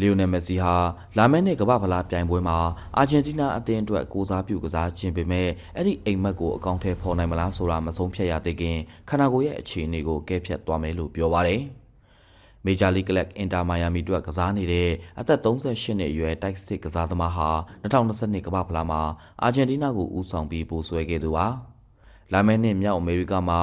လီယိုနယ်မက်ဆီဟာလာမယ့်နှစ်ကမ္ဘာ့ဖလားပြိုင်ပွဲမှာအာဂျင်တီးနားအသင်းအတွက်ကိုစားပြုကစားခြင်းပေမဲ့အဲ့ဒီအိမ်မက်ကိုအကောင့်ထဲပေါ်နိုင်မလားဆိုတာမဆုံးဖြတ်ရသေးခင်ခန္ဓာကိုယ်ရဲ့အခြေအနေကိုကဲဖြတ်သွားမယ်လို့ပြောပါတယ်။မေဂျာလိကလပ်အင်တာမိုင်ယာမီအတွက်ကစားနေတဲ့အသက်38နှစ်အရွယ်တိုက်စစ်ကစားသမားဟာ2022ကမ္ဘာဖလားမှာအာဂျင်တီးနားကိုဦးဆောင်ပြီးပို့ဆွဲခဲ့သူပါ။ လာမယ့်နှစ်မြောက်အမေရိကမှာ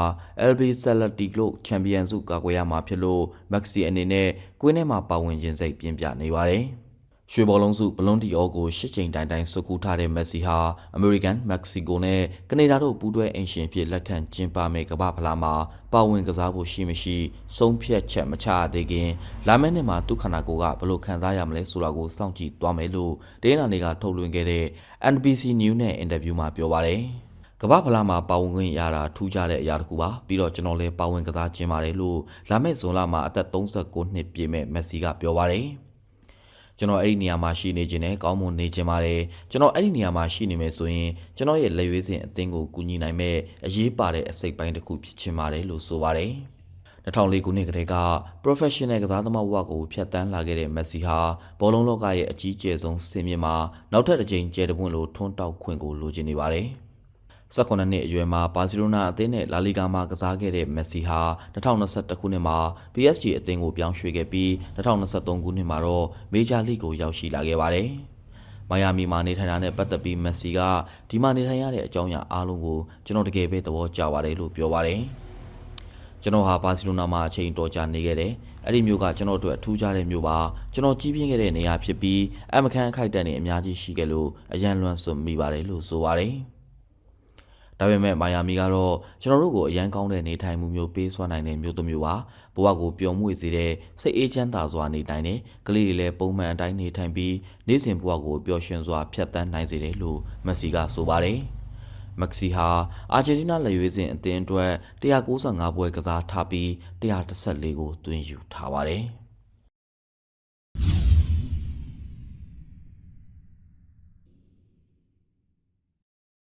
LB Celtics လို့ချန်ပီယံဆုကာကွယ်ရမှာဖြစ်လို့မက်ဆီအနေနဲ့ကွင်းထဲမှာပါဝင်ခြင်းစိတ်ပြင်းပြနေပါတယ်။ရွှေဘောလုံးစုဘလွန်ဒီအောကိုရှစ်ချိန်တိုင်တိုင်စုကူထားတဲ့မက်ဆီဟာအမေရိကန်မက္ကဆီကိုနဲ့ကနေဒါတို့ပူးတွဲအင်ရှင်ဖြစ်လက်ခံကျင်းပမဲ့ကမ္ဘာဖလားမှာပါဝင်ကစားဖို့ရှိမရှိဆုံးဖြတ်ချက်မချရသေးခင်လာမယ့်နှစ်မှာသူ့ခန္ဓာကိုယ်ကဘယ်လိုခံစားရမလဲဆိုတာကိုစောင့်ကြည့်သွားမယ်လို့ဒေးနာနေကထုတ်လွှင့်ခဲ့တဲ့ NBC News နဲ့အင်တာဗျူးမှာပြောပါတယ် ကမ္ဘာဖလားမှာပါဝင်ခွင့်ရတာထူးခြားတဲ့အရာတစ်ခုပါပြီးတော့ကျွန်တော်လည်းပါဝင်ကစားခြင်းပါတယ်လို့လာမယ့်ဇွန်လမှာအသက်39နှစ်ပြည့်မဲ့မက်ဆီကပြောပါတယ်ကျွန်တော်အဲ့ဒီနေရာမှာရှိနေခြင်းနဲ့ကောင်းမွန်နေခြင်းပါတယ်ကျွန်တော်အဲ့ဒီနေရာမှာရှိနေမယ်ဆိုရင်ကျွန်တော်ရဲ့လက်ရွေးစင်အသင်းကိုကူညီနိုင်မဲ့အရေးပါတဲ့အစိတ်ပိုင်းတစ်ခုဖြစ်ခြင်းပါတယ်လို့ဆိုပါတယ်2004ခုနှစ်ကတည်းက professional ကစားသမားဘဝကိုဖျက်ဆီးလာခဲ့တဲ့မက်ဆီဟာဘောလုံးလောကရဲ့အကြီးကျယ်ဆုံးစင်မြင့်မှာနောက်ထပ်တစ်ကြိမ်ကျယ်တပွင့်လိုထွန်းတောက်ခွင့်ကိုလိုချင်နေပါတယ်။ 18နှစ်အရွယ်မှာဘာစီလိုနာအသင်းနဲ့လာလီဂါမှာကစားခဲ့တဲ့မက်ဆီဟာ2021ခုနှစ်မှာ PSG အသင်းကိုပြောင်းရွှေ့ခဲ့ပြီး2023ခုနှစ်မှာတော့မေဂျာလိကိုရောက်ရှိလာခဲ့ပါတယ်။မိုင်ယာမီမှာနေထိုင်တာနဲ့ပတ်သက်ပြီးမက်ဆီကဒီမှာနေထိုင်ရတဲ့အကြောင်းအရာအားလုံးကိုကျွန်တော်တကယ်ပဲသဘောကျပါတယ်လို့ပြောပါတယ်။ကျွန်တော်ဟာဘာစီလိုနာမှာအချိန်တော်ကြာနေခဲ့တယ်။အဲ့ဒီမျိုးကကျွန်တော်တို့အထူးခြားတဲ့မျိုးပါ။ကျွန်တော်ကြီးပြင်းခဲ့တဲ့နေရာဖြစ်ပြီးအမခန်းအခိုက်အတန့်တွေအများကြီးရှိခဲ့လို့အရန်လွန်ဆွမိပါတယ်လို့ဆိုပါတယ်။ ဒါပေမဲ့မိုင်ယာမီကတော့ကျွန်တော်တို့ကိုအရန်ကောင်းတဲ့နေထိုင်မှုမျိုးပေးစွမ်းနိုင်တဲ့မျိုးတစ်မျိုးပါဘဝကိုပျော်မွေ့စေတဲ့စိတ်အေးချမ်းသာစွာနေနိုင်တယ်ကလေးတွေလည်းပုံမှန်အတိုင်းနေထိုင်ပြီးနေ့စဉ်ဘဝကိုပျော်ရွှင်စွာဖြတ်သန်းနိုင်စေတယ်လို့မက်ဆီကဆိုပါတယ်မက်ဆီဟာအာဂျင်တီးနားလက်ရွေးစင်အသင်းအတွက်195ပွဲကစားထားပြီး114ကိုသွင်းယူထားပါတယ်။